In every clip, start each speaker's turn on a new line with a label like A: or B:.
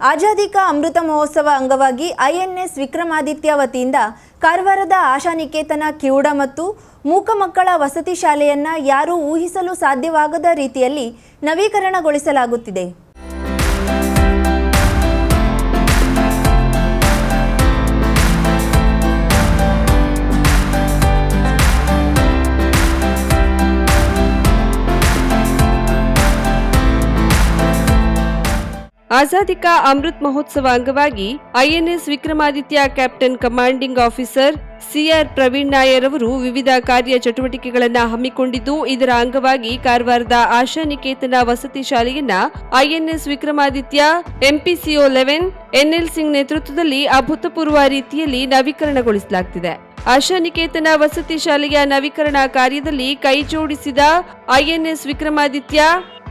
A: ಆಜಾದಿ ಕಾ ಅಮೃತ ಮಹೋತ್ಸವ ಅಂಗವಾಗಿ ಐಎನ್ಎಸ್ ವಿಕ್ರಮಾದಿತ್ಯ ವತಿಯಿಂದ ಕಾರವಾರದ ಆಶಾನಿಕೇತನ ಕಿವುಡ ಮತ್ತು ಮೂಕ ಮಕ್ಕಳ ವಸತಿ ಶಾಲೆಯನ್ನ ಯಾರೂ ಊಹಿಸಲು ಸಾಧ್ಯವಾಗದ ರೀತಿಯಲ್ಲಿ ನವೀಕರಣಗೊಳಿಸಲಾಗುತ್ತಿದೆ.
B: ಆಜಾದಿ ಕಾ ಅಮೃತ್ ಮಹೋತ್ಸವ ಅಂಗವಾಗಿ INS Vikramaditya captain commanding officer CR Praveen Nair ಅವರು ವಿವಿಧ ಕಾರ್ಯ ಚಟುವಟಿಕೆಗಳನ್ನು ಹಮ್ಮಿಕೊಂಡಿದ್ದು, ಇದರ ಅಂಗವಾಗಿ ಕಾರವಾರದ ಆಶಾನಿಕೇತನ ವಸತಿ ಶಾಲೆಯನ್ನ INS Vikramaditya, MPCO eleven, NL Singh ನೇತೃತ್ವದಲ್ಲಿ ಅಭೂತಪೂರ್ವ ರೀತಿಯಲ್ಲಿ ನವೀಕರಣಗೊಳಿಸಲಾಗುತ್ತಿದೆ ಆಶಾನಿಕೇತನ ವಸತಿ ಶಾಲೆಯ ನವೀಕರಣ ಕಾರ್ಯದಲ್ಲಿ ಕೈಜೋಡಿಸಿದ INS Vikramaditya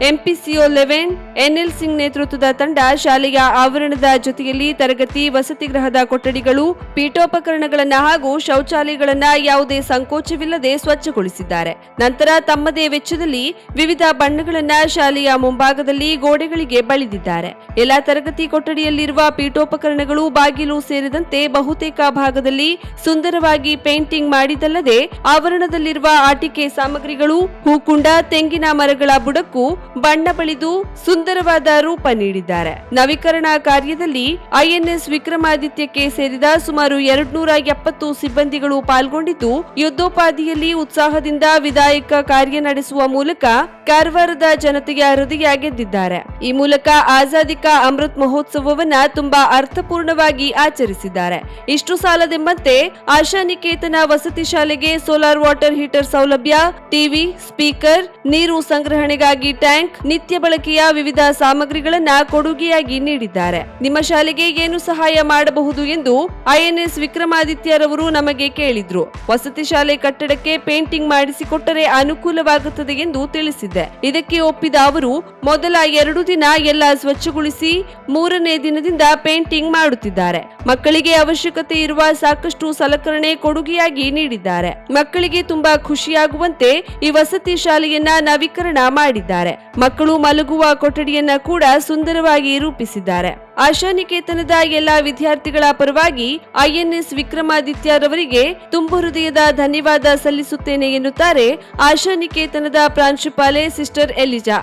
B: MPCO eleven NL Singh ನೇತೃತ್ವದ ತಂಡ ಶಾಲೆಯ ಆವರಣದ ಜೊತೆಯಲ್ಲಿ ತರಗತಿ, ವಸತಿ ಗೃಹದ ಕೊಠಡಿಗಳು, ಪೀಠೋಪಕರಣಗಳನ್ನು ಹಾಗೂ ಶೌಚಾಲಯಗಳನ್ನು ಯಾವುದೇ ಸಂಕೋಚವಿಲ್ಲದೆ ಸ್ವಚ್ಛಗೊಳಿಸಿದ್ದಾರೆ. ನಂತರ ತಮ್ಮದೇ ವೆಚ್ಚದಲ್ಲಿ ವಿವಿಧ ಬಣ್ಣಗಳನ್ನು ಶಾಲೆಯ ಮುಂಭಾಗದಲ್ಲಿ ಗೋಡೆಗಳಿಗೆ ಬಳಿದಿದ್ದಾರೆ. ಎಲ್ಲಾ ತರಗತಿ ಕೊಠಡಿಯಲ್ಲಿರುವ ಪೀಠೋಪಕರಣಗಳು ಬಾಗಿಲು ಸೇರಿದಂತೆ ಬಹುತೇಕ ಭಾಗದಲ್ಲಿ ಸುಂದರವಾಗಿ ಪೇಂಟಿಂಗ್ ಮಾಡಿದಲ್ಲದೆ ಆವರಣದಲ್ಲಿರುವ ಆಟಿಕೆ ಸಾಮಗ್ರಿಗಳು, ಹೂಕುಂಡ, ತೆಂಗಿನ ಮರಗಳ ಬುಡಕ್ಕೂ ಬಣ್ಣ ಬಳಿದು ಸುಂದರವಾದ ರೂಪ ನೀಡಿದ್ದಾರೆ. ನವೀಕರಣ ಕಾರ್ಯದಲ್ಲಿ ಐಎನ್ಎಸ್ ವಿಕ್ರಮಾದಿತ್ಯಕ್ಕೆ ಸೇರಿದ ಸುಮಾರು ಎರಡ್ನೂರ ಎಪ್ಪತ್ತು ಸಿಬ್ಬಂದಿಗಳು ಪಾಲ್ಗೊಂಡಿದ್ದು, ಯುದ್ಧೋಪಾದಿಯಲ್ಲಿ ಉತ್ಸಾಹದಿಂದ ವಿಧಾಯಕ ಕಾರ್ಯ ನಡೆಸುವ ಮೂಲಕ ಕಾರವಾರದ ಜನತೆಗೆ ಹೃದಯ ಗೆದ್ದಿದ್ದಾರೆ ಈ ಮೂಲಕ ಆಜಾದಿಕಾ ಅಮೃತ್ ಮಹೋತ್ಸವವನ್ನ ತುಂಬಾ ಅರ್ಥಪೂರ್ಣವಾಗಿ ಆಚರಿಸಿದ್ದಾರೆ. ಇಷ್ಟು ಸಾಲದೆಂಬಂತೆ ಆಶಾನಿಕೇತನ ವಸತಿ ಶಾಲೆಗೆ ಸೋಲಾರ್ ವಾಟರ್ ಹೀಟರ್ ಸೌಲಭ್ಯ, ಟಿವಿ, ಸ್ಪೀಕರ್, ನೀರು ಸಂಗ್ರಹಣೆಗಾಗಿ ಟ್ಯಾಂಕ್ ನಿತ್ಯ ಬಳಕೆಯ ವಿವಿಧ ಸಾಮಗ್ರಿಗಳನ್ನ ಕೊಡುಗೆಯಾಗಿ ನೀಡಿದ್ದಾರೆ. ನಿಮ್ಮ ಶಾಲೆಗೆ ಏನು ಸಹಾಯ ಮಾಡಬಹುದು ಎಂದು ಐಎನ್ಎಸ್ ವಿಕ್ರಮಾದಿತ್ಯರವರು ನಮಗೆ ಕೇಳಿದ್ರು. ವಸತಿ ಶಾಲೆ ಕಟ್ಟಡಕ್ಕೆ ಪೇಂಟಿಂಗ್ ಮಾಡಿಸಿಕೊಟ್ಟರೆ ಅನುಕೂಲವಾಗುತ್ತದೆ ಎಂದು ತಿಳಿಸಿದೆ. ಇದಕ್ಕೆ ಒಪ್ಪಿದ ಅವರು, ಮೊದಲ ಎರಡು ದಿನ ಎಲ್ಲ ಸ್ವಚ್ಛಗೊಳಿಸಿ ಮೂರನೇ ದಿನದಿಂದ ಪೇಂಟಿಂಗ್ ಮಾಡುತ್ತಿದ್ದಾರೆ. ಮಕ್ಕಳಿಗೆ ಅವಶ್ಯಕತೆ ಇರುವ ಸಾಕಷ್ಟು ಸಲಕರಣೆ ಕೊಡುಗೆಯಾಗಿ ನೀಡಿದ್ದಾರೆ. ಮಕ್ಕಳಿಗೆ ತುಂಬಾ ಖುಷಿಯಾಗುವಂತೆ ಈ ವಸತಿ ಶಾಲೆಯನ್ನ ನವೀಕರಣ ಮಾಡಿದ್ದಾರೆ. ಮಕ್ಕಳು ಮಲಗುವ ಕೊಠಡಿಯನ್ನ ಕೂಡ ಸುಂದರವಾಗಿ ರೂಪಿಸಿದ್ದಾರೆ. ಆಶಾನಿಕೇತನದ ಎಲ್ಲಾ ವಿದ್ಯಾರ್ಥಿಗಳ ಪರವಾಗಿ ಐಎನ್ಎಸ್ ವಿಕ್ರಮಾದಿತ್ಯರವರಿಗೆ ತುಂಬು ಹೃದಯದ ಧನ್ಯವಾದ ಸಲ್ಲಿಸುತ್ತೇನೆ ಎನ್ನುತ್ತಾರೆ ಆಶಾನಿಕೇತನದ ಪ್ರಾಂಶುಪಾಲೆ sister Eliza.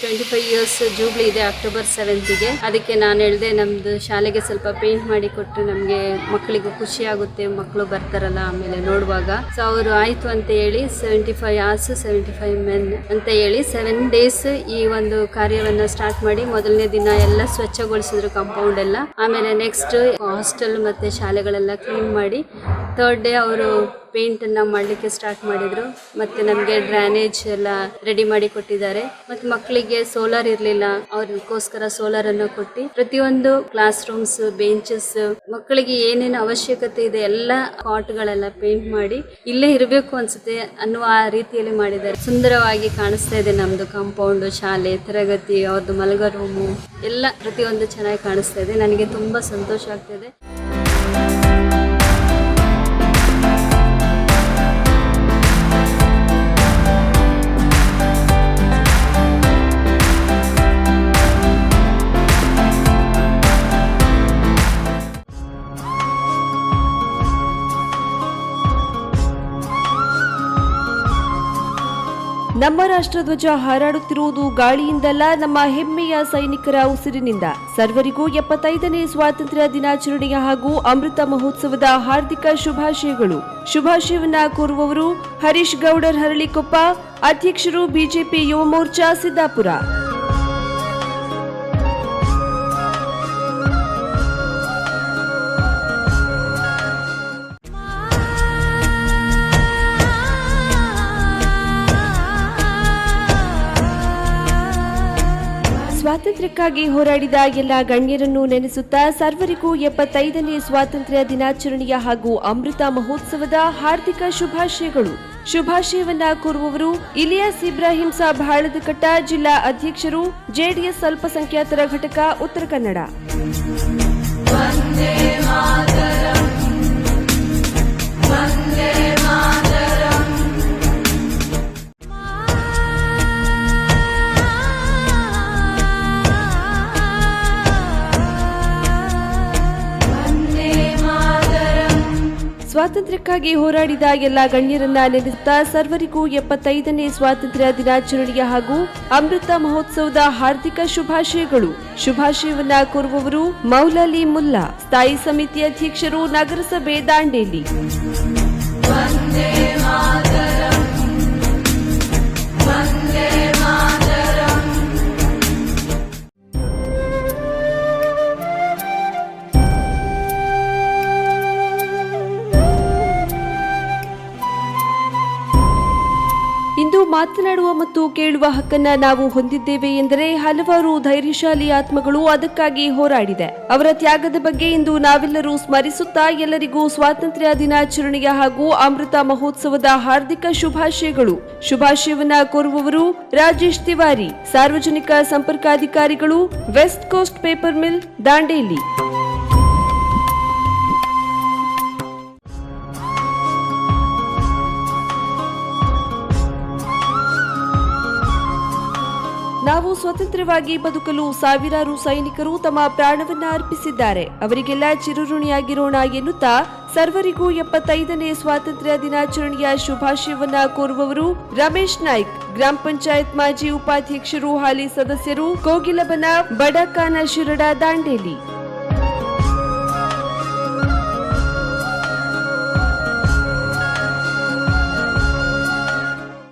C: Twenty five years jubilee ಇದೆ ಅಕ್ಟೋಬರ್ ಸೆವೆಂತಿಗೆ ಅದಕ್ಕೆ ನಾನು ಹೇಳಿದೆ, ನಮ್ದು ಶಾಲೆಗೆ ಸ್ವಲ್ಪ ಪೇಂಟ್ ಮಾಡಿ ಕೊಟ್ಟು ನಮಗೆ ಮಕ್ಕಳಿಗೂ ಖುಷಿ ಆಗುತ್ತೆ ಮಕ್ಕಳು ಬರ್ತಾರಲ್ಲ ಆಮೇಲೆ ನೋಡುವಾಗ. ಸೊ ಅವರು ಆಯಿತು ಅಂತ ಹೇಳಿ seventy five years seventy five men ಅಂತ ಹೇಳಿ ಸೆವೆನ್ ಡೇಸ್ ಈ ಒಂದು ಕಾರ್ಯವನ್ನು ಸ್ಟಾರ್ಟ್ ಮಾಡಿ, ಮೊದಲನೇ ದಿನ ಎಲ್ಲ ಸ್ವಚ್ಛಗೊಳಿಸಿದ್ರು ಕಾಂಪೌಂಡ್ ಎಲ್ಲ. ಆಮೇಲೆ ನೆಕ್ಸ್ಟ್ ಹಾಸ್ಟೆಲ್ ಮತ್ತೆ ಶಾಲೆಗಳೆಲ್ಲ ಕ್ಲೀನ್ ಮಾಡಿ ಥರ್ಡ್ ಡೇ ಅವರು ಪೇಂಟನ್ನು ಮಾಡಲಿಕ್ಕೆ ಸ್ಟಾರ್ಟ್ ಮಾಡಿದರು. ಮತ್ತು ನಮಗೆ ಡ್ರೈನೇಜ್ ಎಲ್ಲ ರೆಡಿ ಮಾಡಿ ಕೊಟ್ಟಿದ್ದಾರೆ. ಮತ್ತು ಮಕ್ಕಳಿಗೆ ಸೋಲಾರ್ ಇರಲಿಲ್ಲ. ಅವ್ರಿಗೋಸ್ಕರ ಸೋಲಾರನ್ನು ಕೊಟ್ಟು ಪ್ರತಿಯೊಂದು ಕ್ಲಾಸ್ ರೂಮ್ಸ್ ಬೆಂಚಸ್ ಮಕ್ಕಳಿಗೆ ಏನೇನು ಅವಶ್ಯಕತೆ ಇದೆ, ಎಲ್ಲ ಕಾಟ್ಗಳೆಲ್ಲ ಪೇಂಟ್ ಮಾಡಿ ಇಲ್ಲೇ ಇರಬೇಕು ಅನ್ಸುತ್ತೆ ಅನ್ನುವ ರೀತಿಯಲ್ಲಿ ಮಾಡಿದ್ದಾರೆ. ಸುಂದರವಾಗಿ ಕಾಣಿಸ್ತಾ ಇದೆ ನಮ್ಮದು ಕಾಂಪೌಂಡ್ ಶಾಲೆ, ತರಗತಿ ಅವ್ರದ್ದು ಮಲಗ ರೂಮು ಎಲ್ಲ ಪ್ರತಿಯೊಂದು ಚೆನ್ನಾಗಿ ಕಾಣಿಸ್ತಾ ಇದೆ. ನನಗೆ ತುಂಬ ಸಂತೋಷ ಆಗ್ತಿದೆ
B: ನಮ್ಮ ರಾಷ್ಟ್ರಧ್ವಜ ಹಾರಾಡುತ್ತಿರುವುದು ಗಾಳಿಯಿಂದಲ್ಲ, ನಮ್ಮ ಹೆಮ್ಮೆಯ ಸೈನಿಕರ ಉಸಿರಿನಿಂದ. ಸರ್ವರಿಗೂ ಎಪ್ಪತ್ತೈದನೇ ಸ್ವಾತಂತ್ರ್ಯ ದಿನಾಚರಣೆಯ ಹಾಗೂ ಅಮೃತ ಮಹೋತ್ಸವದ ಹಾರ್ದಿಕ ಶುಭಾಶಯಗಳು. ಶುಭಾಶಯವನ್ನ ಕೋರುವವರು ಹರೀಶ್ ಗೌಡರ್, ಹರಳಿಕೊಪ್ಪ, ಅಧ್ಯಕ್ಷರು ಬಿಜೆಪಿ ಯುವ ಮೋರ್ಚಾ, ಸಿದ್ದಾಪುರ. ಸ್ವಾತಂತ್ರ್ಯಕ್ಕಾಗಿ ಹೋರಾಡಿದ ಎಲ್ಲ ಗಣ್ಯರನ್ನು ನೆನೆಸುತ್ತಾ ಸರ್ವರಿಗೂ ಎಪ್ಪತ್ತೈದನೇ ಸ್ವಾತಂತ್ರ್ಯ ದಿನಾಚರಣೆಯ ಹಾಗೂ ಅಮೃತ ಮಹೋತ್ಸವದ ಹಾರ್ದಿಕ ಶುಭಾಶಯಗಳು. ಶುಭಾಶಯವನ್ನ ಕೋರುವವರು ಇಲಿಯಾಸ್ ಇಬ್ರಾಹಿಂ ಸಾಬ್ ಹಾಳದಕಟ್ಟ ಜಿಲ್ಲಾ ಅಧ್ಯಕ್ಷರು ಜೆಡಿಎಸ್ ಅಲ್ಪಸಂಖ್ಯಾತರ ಘಟಕ ಉತ್ತರ ಕನ್ನಡ. ಸ್ವಾತಂತ್ರ್ಯಕ್ಕಾಗಿ ಹೋರಾಡಿದ ಎಲ್ಲ ಗಣ್ಯರನ್ನ ನೆನೆಸುತ್ತಾ ಸರ್ವರಿಗೂ ಎಪ್ಪತ್ತೈದನೇ ಸ್ವಾತಂತ್ರ್ಯ ದಿನಾಚರಣೆಯ ಹಾಗೂ ಅಮೃತ ಮಹೋತ್ಸವದ ಹಾರ್ದಿಕ ಶುಭಾಶಯಗಳು. ಶುಭಾಶಯವನ್ನ ಕೋರುವವರು ಮೌಲಾಲಿ ಮುಲ್ಲಾ, ಸ್ಥಾಯಿ ಸಮಿತಿ ಅಧ್ಯಕ್ಷರು ನಗರಸಭೆ ದಾಂಡೇಲಿ. ಮಾತನಾಡುವ ಮತ್ತು ಕೇಳುವ ಹಕ್ಕನ್ನ ನಾವು ಹೊಂದಿದ್ದೇವೆ ಎಂದರೆ ಹಲವಾರು ಧೈರ್ಯಶಾಲಿ ಆತ್ಮಗಳು ಅದಕ್ಕಾಗಿ ಹೋರಾಡಿದೆ. ಅವರ ತ್ಯಾಗದ ಬಗ್ಗೆ ಇಂದು ನಾವೆಲ್ಲರೂ ಸ್ಮರಿಸುತ್ತಾ ಎಲ್ಲರಿಗೂ ಸ್ವಾತಂತ್ರ್ಯ ದಿನಾಚರಣೆಯ ಹಾಗೂ ಅಮೃತ ಮಹೋತ್ಸವದ ಹಾರ್ದಿಕ ಶುಭಾಶಯಗಳು. ಶುಭಾಶಯವನ್ನ ಕೋರುವವರು ರಾಜೇಶ್ ತಿವಾರಿ, ಸಾರ್ವಜನಿಕ ಸಂಪರ್ಕಾಧಿಕಾರಿಗಳು, West Coast Paper Mill, Dandeli. ನಾವು ಸ್ವತಂತ್ರವಾಗಿ ಬದುಕಲು ಸಾವಿರಾರು ಸೈನಿಕರು ತಮ್ಮ ಪ್ರಾಣವನ್ನ ಅರ್ಪಿಸಿದ್ದಾರೆ. ಅವರಿಗೆಲ್ಲ ಚಿರಋಣಿಯಾಗಿರೋಣ ಎನ್ನುತ್ತಾ ಸರ್ವರಿಗೂ ಎಪ್ಪತ್ತೈದನೇ ಸ್ವಾತಂತ್ರ್ಯ ದಿನಾಚರಣೆಯ ಶುಭಾಶಯವನ್ನ ಕೋರುವವರು ರಮೇಶ್ ನಾಯ್ಕ್. ಗ್ರಾಮ ಪಂಚಾಯತ್ ಮಾಜಿ ಉಪಾಧ್ಯಕ್ಷರು ಹಾಲಿ ಸದಸ್ಯರು ಕೋಗಿಲಬನ ಬಡಕಾನ ಶಿರಡ ದಾಂಡೇಲಿ.